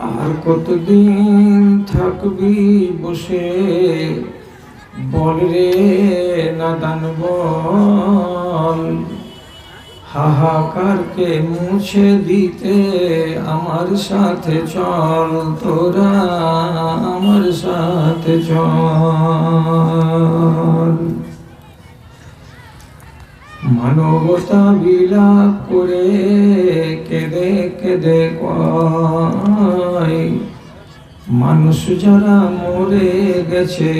আর কতদিন থাকবি বসে? বল রে, নাদান বল। হাহাকারকে মুছে দিতে আমার সাথে চল, তোরা আমার সাথে চল। মানবতা বিলাপ করে কেঁদে কেঁদে কয় মানুষ যারা মরে গেছে,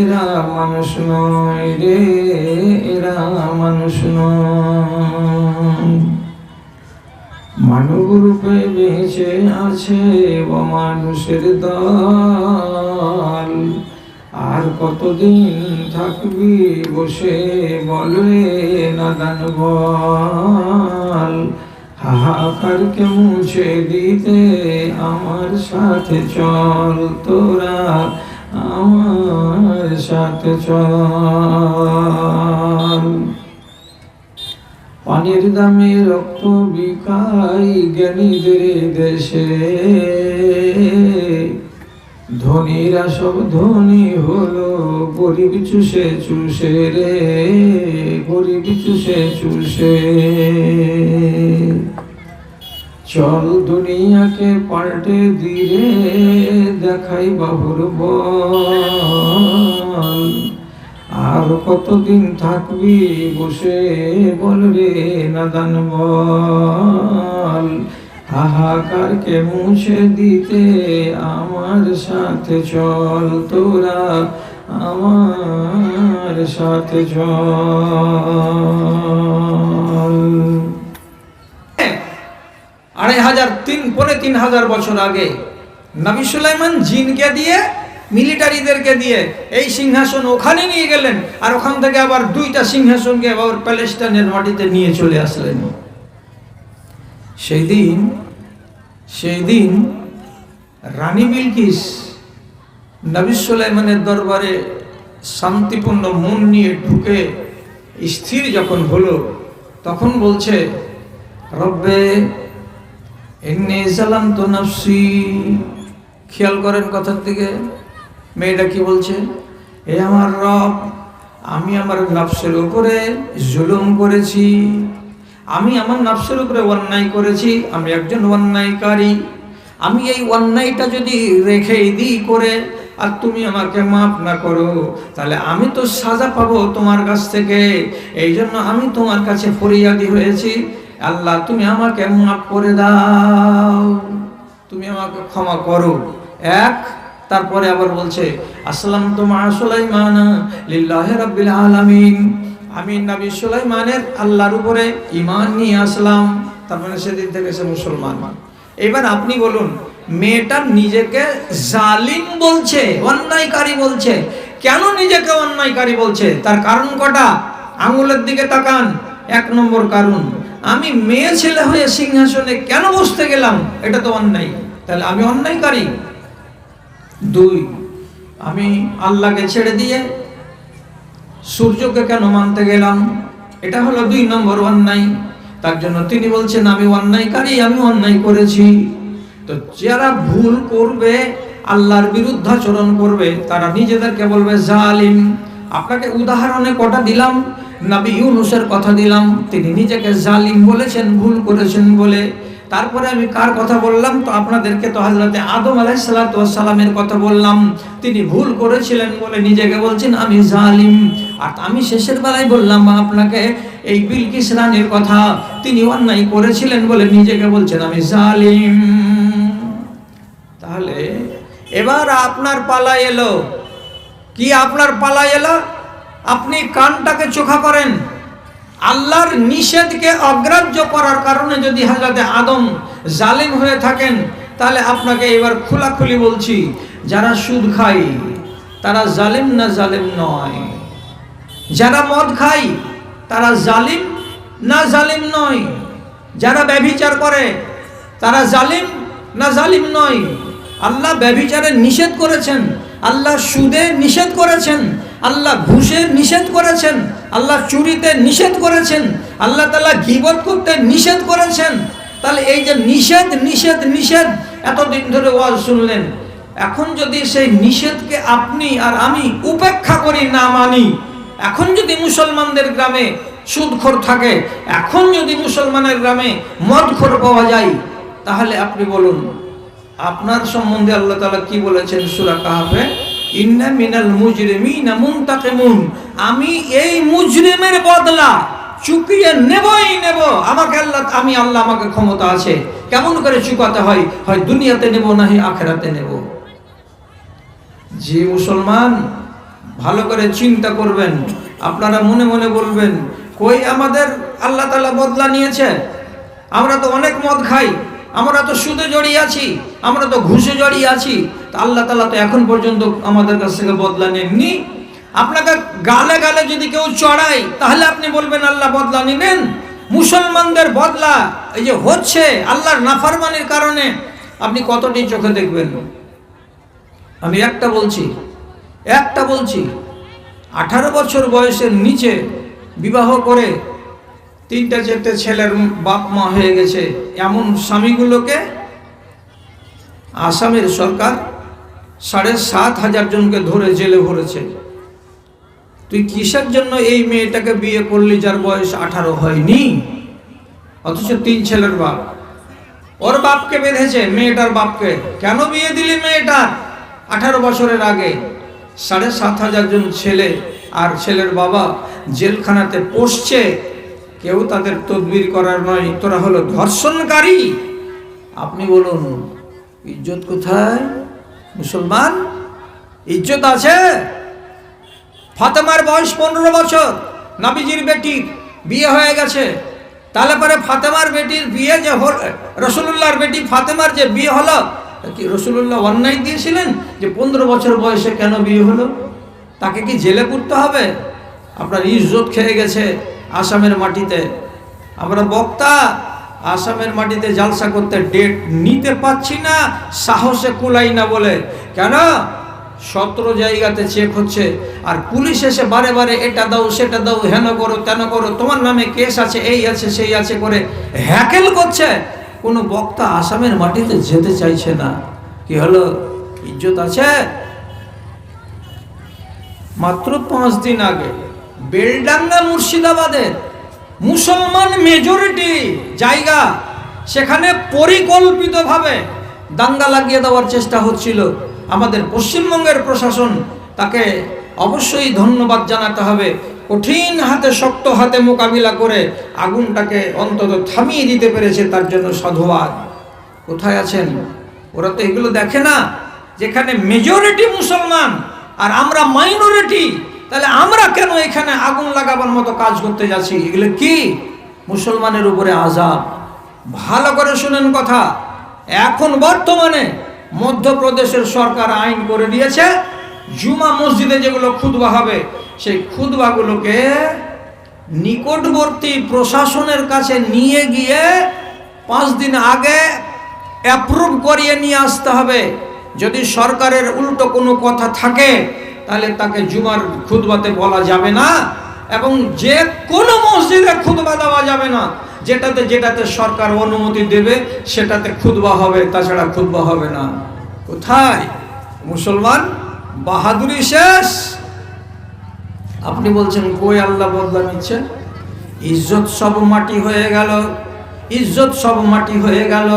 এরা মানুষ নয় রে, এরা মানুষ নয়। মানব রূপে বেঁচে আছে মানুষের দল। আর কতদিন থাকবি বসে বলে নাদান বল। হাহাকারকে মুছে দিতে আমার সাথে চল তোরা, আমার সাথে চল। পানির দামে রক্ত বিকাই জ্ঞানীদের দেশে। ধনীরা সব ধনী হলো, গরিব চুষে চুষে রে, গরিব চুষে চুষে। চল দুনিয়াকে পাল্টে দিয়ে দেখাই বাহুর বল। আর কতদিন থাকবি বসে বল রে নাদান বল। হাহাকারকে মুছে দিতে? আমার সাথে চল তোরা, আমার সাথে চল। আড়াই হাজার তিন পরে তিন হাজার বছর আগে নবী সুলাইমান জিনকে দিয়ে, মিলিটারিদেরকে দিয়ে এই সিংহাসন ওখানে নিয়ে গেলেন আর ওখান থেকে আবার দুইটা সিংহাসনকে আবার প্যালেস্টাইনের মাটিতে নিয়ে চলে আসলেন। সেই দিন সেই দিন রানী বিলকিস নবী সুলাইমানের দরবারে শান্তিপূর্ণ মন নিয়ে ঢুকে স্থির যখন হলো, তখন বলছে, রব্বে এমনি সালাম তো নফসি। খেয়াল করেন কথার দিকে। মেয়েটা কি বলছে, এ আমার রব, আমি আমার নফসের উপরে জুলুম করেছি। আমি আমার নফসের উপরে অন্যায় করেছি, আমি একজন অন্যায়কারী। আমি এই অন্যায়টা যদি রেখেই দিই করে, আর তুমি আমাকে মাফ না করো, তাহলে আমি তো সাজা পাবো তোমার কাছ থেকে। এই জন্য আমি তোমার কাছে ফরিয়াদি হয়েছি। আল্লাহ, তুমি আমাকে মাফ করে দাও। তুমি আমাকে ক্ষমা করো। এক, তারপরে আবার বলছে আসসালাম তো মা সুলাইমান লিল্লাহ রাব্বিল আলামিন। আমি নবী সুলাইমানের আল্লাহর উপরে ইমান নিয়ে আসলাম তার মানে সেদিন থেকে সে মুসলমান। এবার আপনি বলুন, মেয়েটা নিজেকে জালিম বলছে, অন্যায়কারী বলছে? কেন নিজেকে অন্যায়কারী বলছে? তার কারণ কটা? আঙুলের দিকে তাকান, এক নম্বর কারণ, আমি মেয়ে ছেলে হয়ে সিংহাসনে কেন বসতে গেলাম? এটা তো অন্যায়। তাহলে আমি অন্যায়কারী? দুই, আমি আল্লাহকে ছেড়ে দিয়ে সূর্যকে কেন মানতে গেলাম? এটা হলো দুই নম্বর অন্যায়। তার জন্য তিনি বলছেন, আমি অন্যায়কারী, আমি অন্যায় করেছি। তো যারা ভুল করবে, আল্লাহর বিরুদ্ধাচরণ করবে, তারা নিজেদেরকে বলবে, জালিম। আপনাকে উদাহরণে কটা দিলাম? নবী ইউনুসের কথা দিলাম। তিনি নিজেকে জালিম বলেছেন, ভুল করেছেন বলে। তারপরে আমি কার কথা বললাম? তো আপনাদেরকে তো হাজরাতে আদম আলাইসালামের কথা বললাম। তিনি ভুল করেছিলেন বলে নিজেকে বলছেন, আমি জালিম। আর আমি শেষের বেলায় বললাম, আপনাকে এই বিলকিস রানীর কথা তিনি অন্যায় করেছিলেন বলে নিজেকে বলছেন, আমি জালিম। তাহলে এবার আপনার পালা এলো। কি আপনার পালা এলো? আপনি কানটাকে চোখা করেন। আল্লাহর নিষেধকে অগ্রাহ্য করার কারণে যদি হাজরাতে আদম জালিম হয়ে থাকেন, তাহলে আপনাকে এবার খোলাখুলি বলছি, যারা সুদ খায়, তারা জালিম না জালিম নয়। যারা মদ খায়, তারা জালিম না জালিম নয়। যারা ব্যভিচার করে, তারা জালিম না জালিম নয়। আল্লাহ ব্যভিচারে নিষেধ করেছেন, আল্লাহ সুদে নিষেধ করেছেন, আল্লাহ ঘুষে নিষেধ করেছেন আল্লাহ চুরিতে নিষেধ করেছেন, আল্লাহ তালা গিবত করতে নিষেধ করেছেন। তাহলে এই যে নিষেধ নিষেধ নিষেধ, এতদিন ধরে ওয়াজ শুনলেন। এখন যদি সেই নিষেধকে আপনি আর আমি উপেক্ষা করি, না মানি, এখন যদি মুসলমানদের গ্রামে সুদখোর থাকে, এখন যদি মুসলমানের গ্রামে মদখোর পাওয়া যায়, তাহলে আপনি বলুন, আপনার সম্বন্ধে আল্লাহ তালা কি বলেছেন সূরা কাহাফে? ইন্না মিনাল মুজরিমিনা মুনতাকিমুন। আমি এই মুজরিমের বদলা চুকিয়ে নেবই নেব। আমাকে আল্লাহ আমি আল্লাহ আমাকে ক্ষমতা আছে। কেমন করে চুকাতে হয়? হয় দুনিয়াতে নেব নাহি আখেরাতে নেব। যে মুসলমান ভালো করে চিন্তা করবেন, আপনারা মনে মনে বলবেন, কই আমাদের আল্লাহ তালা বদলা নিয়েছে? আমরা তো অনেক মদ খাই, আমরা তো সুদে জড়িয়ে আছি, আমরা তো ঘুষে জড়িয়ে আছি তা আল্লাহ তাআলা তো এখন পর্যন্ত আমাদের কাছ থেকে বদলা নেননি। আপনাকে গালে গালে যদি কেউ চড়ায়, তাহলে আপনি বলবেন, আল্লাহ বদলা নিলেন মুসলমানদের বদলা এই যে হচ্ছে আল্লাহর নাফারমানির কারণে আপনি কতটি চোখে দেখবেন? আমি একটা বলছি একটা বলছি, আঠারো বছর বয়সের নিচে বিবাহ করে তিনটা চারটে ছেলের বাপ মা হয়ে গেছে, এমন স্বামীগুলোকে আসামের সরকার সাড়ে সাত হাজার জনকে ধরে জেলে ভরেছে। তুই কিসের জন্য এই মেয়েটাকে বিয়ে করলি যার বয়স আঠারো হয়নি? অথচ তিন ছেলের বাপ। ওর বাপকে বেঁধেছে, মেয়েটার বাপকে। কেন বিয়ে দিলি মেয়েটার আঠারো বছরের আগে। সাড়ে সাত হাজার জন ছেলে আর ছেলের বাবা জেলখানাতে পড়ছে কেউ তাদের তদবির করার নয়। তোরা হলো ধর্ষণকারী। আপনি বলুন, ইজ্জত কোথায়? মুসলমান, ইজ্জত আছে? ফাতেমার বয়স পনেরো বছর, নাবিজির বেটির বিয়ে হয়ে গেছে। তাহলে পরে ফাতেমার বেটির বিয়ে যে হল রসুল্লাহর বেটি ফাতেমার যে বিয়ে হলো, কি রসুল্লাহ অন্যায় দিয়েছিলেন যে পনেরো বছর বয়সে কেন বিয়ে হলো? তাকে কি জেলে পুরতে হবে? আপনার ইজ্জত খেয়ে গেছে আসামের মাটিতে। আমরা বক্তা আসামের মাটিতে জালসা করতে ডেট নিতে পাচ্ছি না, সাহসে কুলাই না বলে। কেন? সতেরো জায়গাতে চেক হচ্ছে। আর পুলিশ এসে বারে বারে এটা দাও, সেটা দাও, হেন করো, তেন করো, তোমার নামে কেস আছে, এই আছে, সেই আছে করে হ্যাকেল করছে। কোনো বক্তা আসামের মাটিতে যেতে চাইছে না। কি হলো? ইজ্জত আছে? মাত্র পাঁচ দিন আগে, বেলডাঙ্গা মুর্শিদাবাদের মুসলমান মেজরিটি জায়গা সেখানে পরিকল্পিতভাবে দাঙ্গা লাগিয়ে দেওয়ার চেষ্টা হচ্ছিল। আমাদের পশ্চিমবঙ্গের প্রশাসন তাকে অবশ্যই ধন্যবাদ জানাতে হবে। কঠিন হাতে, শক্ত হাতে মোকাবিলা করে আগুনটাকে অন্তত থামিয়ে দিতে পেরেছে তার জন্য সাধুবাদ। কোথায় আছেন? ওরা তো এগুলো দেখে না। যেখানে মেজরিটি মুসলমান আর আমরা মাইনরিটি তাহলে আমরা কেন এখানে আগুন লাগাবার মতো কাজ করতে যাচ্ছি? এগুলো কি? মুসলমানের উপরে আজাব ভালো করে শুনেন কথা। এখন বর্তমানে মধ্যপ্রদেশের সরকার আইন করে দিয়েছে, জুমা মসজিদে যেগুলো খুদবা হবে, সেই খুদবাগুলোকে নিকটবর্তী প্রশাসনের কাছে নিয়ে গিয়ে পাঁচ দিন আগে অ্যাপ্রুভ করিয়ে নিয়ে আসতে হবে। যদি সরকারের উল্টো কোনো কথা থাকে তাহলে তাকে জুমার খুদবাতে বলা যাবে না এবং যে কোনো মসজিদে খুদবা দেওয়া যাবে না। যেটাতে যেটাতে সরকার অনুমতি দেবে, সেটাতে খুদবা হবে, তাছাড়া খুদবা হবে না। কোথায়? মুসলমান? বাহাদুরি শেষ। আপনি বলছেন, কই আল্লাহ বদলা নিচ্ছেন ইজ্জত সব মাটি হয়ে গেল। ইজ্জত সব মাটি হয়ে গেল।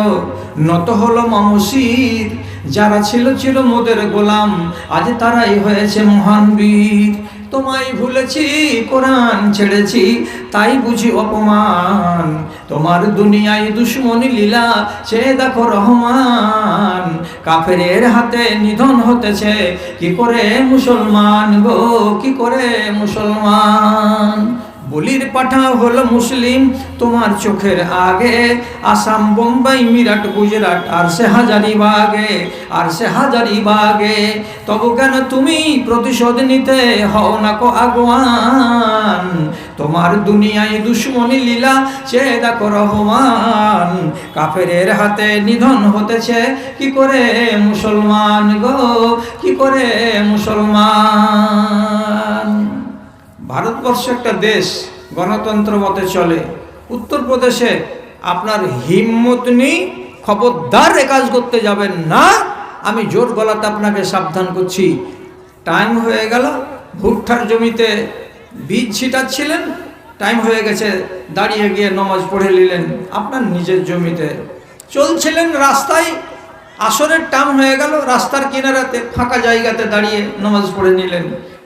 নত হলো মামসির যারা ছিল ছিল মোদের গোলাম, আজ তারাই হয়েছে মহান বীর। তোমায় ভুলেছি, কোরআন ছেড়েছি, তাই বুঝি অপমান। তোমার দুনিয়ায় দুশ্মনী লীলা, সে দেখো রহমান। কাফেরের হাতে নিধন হতেছে, কি করে মুসলমান গো, কি করে মুসলমান? বলির পাঠা হলো মুসলিম তোমার চোখের আগে। আসাম, বোম্বাই, মিরাট, গুজরাট আর সে হাজারি বাগে আর সে হাজারি বাগে। তবু কেন তুমি প্রতিশোধ নিতে হও না কো আগুয়ান? তোমার দুনিয়ায় দুশ্মনী লীলা, সে দেখো রহমান। কাফেরের হাতে নিধন হতেছে, কি করে মুসলমান গো? কি করে মুসলমান? ভারতবর্ষ একটা দেশ, গণতন্ত্র মতে চলে। উত্তরপ্রদেশে আপনার হিম্মত নেই, খবরদার এ কাজ করতে যাবেন না। আমি জোর গলাতে আপনাকে সাবধান করছি। টাইম হয়ে গেল, ভুট্টার জমিতে বীজ ছিটাচ্ছিলেন, টাইম হয়ে গেছে, দাঁড়িয়ে গিয়ে নমাজ পড়ে নিলেন আপনার নিজের জমিতে। চলছিলেন রাস্তায়, আসরের টাইম হয়ে গেল, রাস্তার কিনারাতে, ফাঁকা জায়গাতে দাঁড়িয়ে নামাজ পড়ে নিলেন।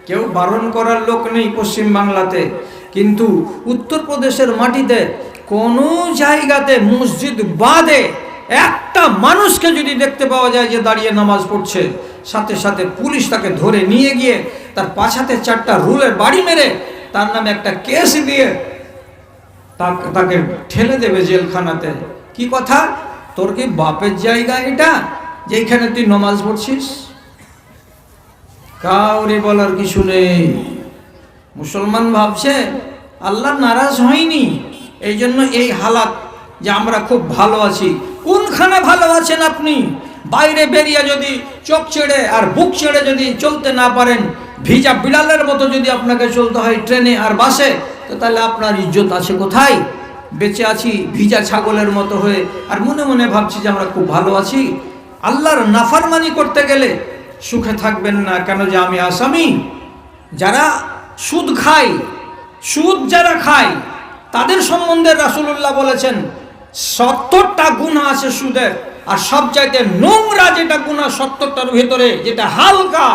কেউ বারণ করার লোক নেই পশ্চিম বাংলাতে। কিন্তু উত্তরপ্রদেশের মাটিতে কোনো জায়গাতে মসজিদ বাদে একটা মানুষকে যদি দেখতে পাওয়া যায় যে দাঁড়িয়ে নামাজ পড়ছে, সাথে সাথে পুলিশ তাকে ধরে নিয়ে গিয়ে তার পাছাতে চারটা রুলের বাড়ি মেরে তার নামে একটা কেস দিয়ে তাক- ঠেলে দেবে জেলখানাতে। কি কথা? তোর কি বাপের জায়গা এটা? যেখানে তুই নমাজ পড়ছিস? কাউরে বলার কিছু নেই। মুসলমান ভাবছে, আল্লাহ নারাজ হয়নি। এই জন্য এই হালাত যে আমরা খুব ভালো আছি। কোনখানে ভালো আছেন আপনি? বাইরে বেরিয়ে যদি চোখ ছেড়ে আর বুক ছেড়ে যদি চলতে না পারেন, ভিজা বিড়ালের মতো যদি আপনাকে চলতে হয় ট্রেনে আর বাসে, তো তাহলে আপনার ইজ্জত আছে কোথায়? বেঁচে আছি, ভিজা ছাগলের মতো হয়ে। আর মনে মনে ভাবছি যে আমরা খুব ভালো আছি। আল্লাহর নাফারমানি করতে গেলে সুখে থাকবেন না, কেন যে আমি আসামি? যারা সুদ খায়, সুদ যারা খায়, তাদের সম্বন্ধে রাসূলুল্লাহ বলেছেন, সত্তরটা গুণা আছে সুদের আর সব চাইতে নোংরা যেটা গুণা সত্তরটার ভেতরে, যেটা হালকা,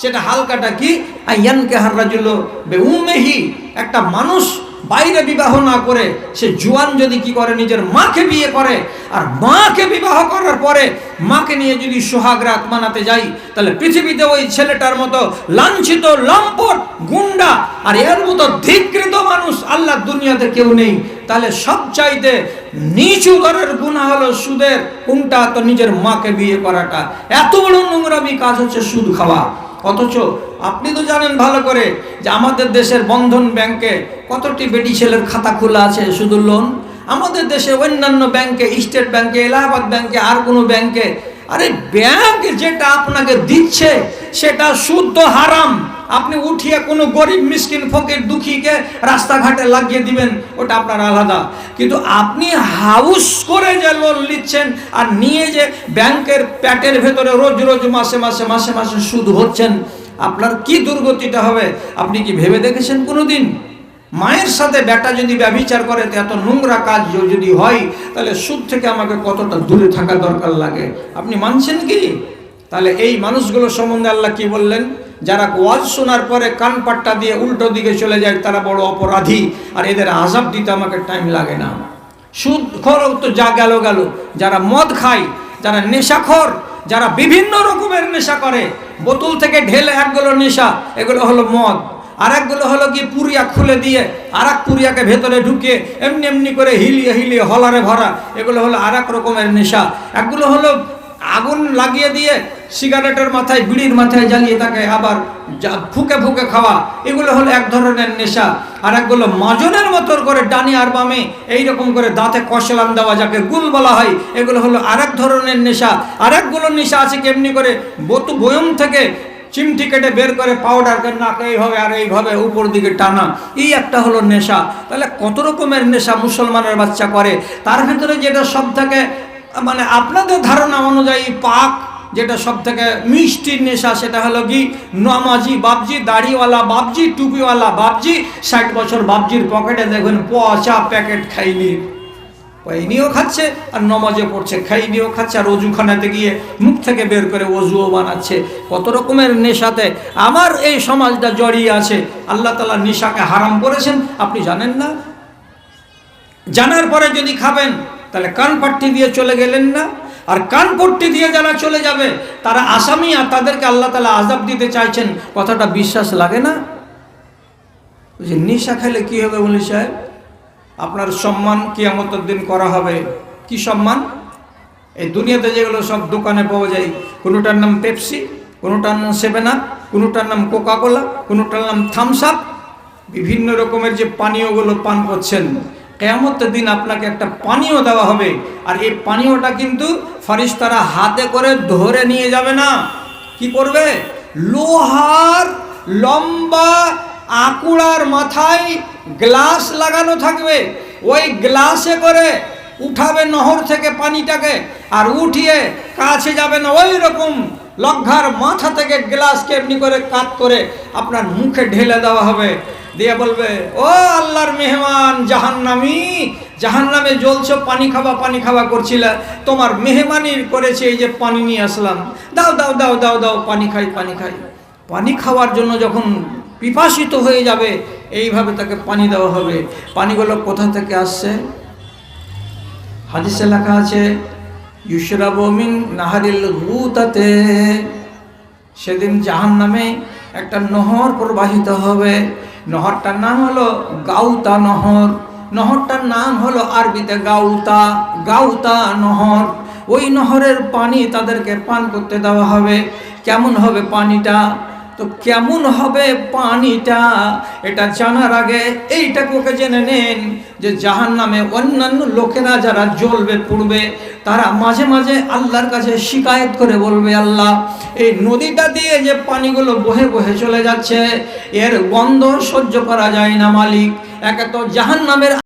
সেটা হালকাটা কি? আয়ানকে হার্রাজুল বেউমেহি একটা মানুষ বাইরে বিবাহ না করে, সে জুয়ান যদি কি করে, নিজের মাকে বিয়ে করে, আর মাকে বিবাহ করার পরে মাকে নিয়ে যদি সোহাগ রাত মানাতে যাই, তাহলে পৃথিবীতে ওই ছেলেটার মতো লাঞ্ছিত, লম্পট, গুন্ডা আর এর মতো ধিকৃত মানুষ আল্লাহ দুনিয়াতে কেউ নেই। তাহলে সব চাইতে নিচু দরের গুণা হলো সুদের, কোনটা? তো নিজের মাকে বিয়ে করাটা। এত বড় নোংরামি কাজ হচ্ছে সুদ খাওয়া। অথচ আপনি তো জানেন ভালো করে যে আমাদের দেশের বন্ধন ব্যাংকে কতটি বেটি ছেলের খাতা খোলা আছে শুধু লোন আমাদের দেশে অন্যান্য ব্যাংকে, স্টেট ব্যাংকে, এলাহাবাদ ব্যাংকে, আর কোনো ব্যাংকে, আরে ব্যাংক যেটা আপনাকে দিচ্ছে সেটা শুদ্ধ হারাম। আপনি উঠিয়ে কোনো গরিব মিসকিন ফকির দুঃখীকে রাস্তাঘাটে লাগিয়ে দিবেন, ওটা আপনার আলাদা। কিন্তু আপনি হাউস করে যে লোন নিচ্ছেন আর নিয়ে যে ব্যাংকের প্যাটের ভেতরে রোজ রোজ মাসে মাসে মাসে মাসে সুদ হচ্ছেন, আপনার কি দুর্গতিটা হবে? আপনি কি ভেবে দেখেছেন কোনো দিন মায়ের সাথে বেটা যদি ব্যবিচার করে এত নোংরা কাজ যদি হয়, তাহলে সুদ থেকে আমাকে কতটা দূরে থাকা দরকার লাগে? আপনি মানছেন কি? তাহলে এই মানুষগুলো সম্বন্ধে আল্লাহ কি বললেন? যারা ওয়াজ শোনার পরে কান পাট্টা দিয়ে উল্টো দিকে চলে যায়, তারা বড় অপরাধী। আর এদের আজাব দিতে আমাকে টাইম লাগে না। সুদ খর তো যা গেল গেল। যারা মদ খায়, যারা নেশাখর যারা বিভিন্ন রকমের নেশা করে, বোতল থেকে ঢেলে একগুলো নেশা, এগুলো হলো মদ। আর একগুলো হলো কি পুরিয়া খুলে দিয়ে আর এক পুরিয়াকে ভেতরে ঢুকে এমনি এমনি করে হিলিয়ে হিলিয়ে হলারে ভরা, এগুলো হলো আর এক রকমের নেশা। একগুলো হলো আগুন লাগিয়ে দিয়ে সিগারেটের মাথায়, বিড়ির মাথায় জ্বালিয়ে তাকে আবার ফুকে ফুকে খাওয়া, এগুলো হলো এক ধরনের নেশা। আর একগুলো মাজনের মতো করে ডানি আর বামে এইরকম করে দাঁতে কষলাম দেওয়া যাকে গুল বলা হয়, এগুলো হলো আর এক ধরনের নেশা। আর একগুলো নেশা আছে কেমনি করে বতু বয়ম থেকে চিমটি কেটে বের করে পাউডার করে নাকে এইভাবে আর এইভাবে উপর দিকে টানা। এই একটা হলো নেশা। তাহলে কত রকমের নেশা মুসলমানের বাচ্চা করে? তার ভিতরে যেটা সব থেকে মানে আপনাদের ধারণা অনুযায়ী পাক যেটা সব থেকে মিষ্টির নেশা, সেটা হলো কি? নামাজি বাবজি দাড়িওয়ালা বাবজি টুপিওয়ালা বাবজি ষাট বছর বাবজির পকেটে দেখবেন পচা প্যাকেট খাইনি। পাইনিও খাচ্ছে আর নমাজে পড়ছে, খাইনিও খাচ্ছে আর অজুখানাতে গিয়ে মুখ থেকে বের করে অজুও বানাচ্ছে। কত রকমের নেশাতে আমার এই সমাজটা জড়িয়ে আছে। আল্লাহ তালা নেশাকে হারাম করেছেন, আপনি জানেন না? জানার পরে যদি খাবেন, তাহলে কান পাট্টি দিয়ে চলে গেলেন না? আর কান পট্টি দিয়ে যারা চলে যাবে, তারা আসামি আর তাদেরকে আল্লাহ তালা আজাব দিতে চাইছেন। কথাটা বিশ্বাস লাগে না? যে নেশা খেলে কি হবে বলি সাহেব? আপনার সম্মান কিয়ামতের দিন করা হবে। কি সম্মান? এই দুনিয়াতে যেগুলো সব দোকানে পাওয়া যায়, কোনোটার নাম পেপসি, কোনোটার নাম সেভেন আপ, কোনোটার নাম কোকাকোলা, কোনোটার নাম থামস আপ, বিভিন্ন রকমের যে পানীয়গুলো পান করছেন কেয়ামতের দিন আপনাকে একটা পানীয় দেওয়া হবে। আর এই পানীয়টা কিন্তু ফারিস্তারা হাতে করে ধরে নিয়ে যাবে না। কি করবে? লোহার, লম্বা আকুড়ার মাথায় গ্লাস লাগানো থাকবে। ওই গ্লাসে করে উঠাবে নহর থেকে পানিটাকে আর উঠিয়ে কাছে যাবে না। ওই রকম লজ্ঞার মাথা থেকে গ্লাসকে এমনি করে কাত করে আপনার মুখে ঢেলে দেওয়া হবে। দিয়ে বলবে, ও আল্লাহর মেহমান জাহান্নামি জাহান্নামে জ্বলছো, পানি খাওয়া পানি খাওয়া করছিলে। তোমার মেহমানির করেছে এই যে পানি নিয়ে আসলাম। দাও দাও দাও দাও দাও, পানি খাই পানি খাই। পানি খাওয়ার জন্য যখন পিপাসিত হয়ে যাবে, এইভাবে তাকে পানি দেওয়া হবে। পানিগুলো কোথা থেকে আসছে? হাদিসে লেখা আছে, ইউশরাবু মিন নাহারিল গুতাতে। সেদিন জাহান নামে একটা নহর প্রবাহিত হবে। নহরটার নাম হলো গাউতা নহর। নহরটার নাম হলো আরবিতে গাউতা গাউতা নহর। ওই নহরের পানি তাদেরকে পান করতে দেওয়া হবে। কেমন হবে পানিটা? তো কেমন হবে পানিটা? এটা জানার আগে এইটাকে জেনে নেন যে জাহান নামে অন্যান্য লোকেরা যারা জ্বলবে, পুড়বে, তারা মাঝে মাঝে আল্লাহর কাছে শিকায়ত করে বলবে, আল্লাহ, এই নদীটা দিয়ে যে পানিগুলো বহে বহে চলে যাচ্ছে, এর গন্ধ সহ্য করা যায় না, মালিক। একে তো জাহান নামের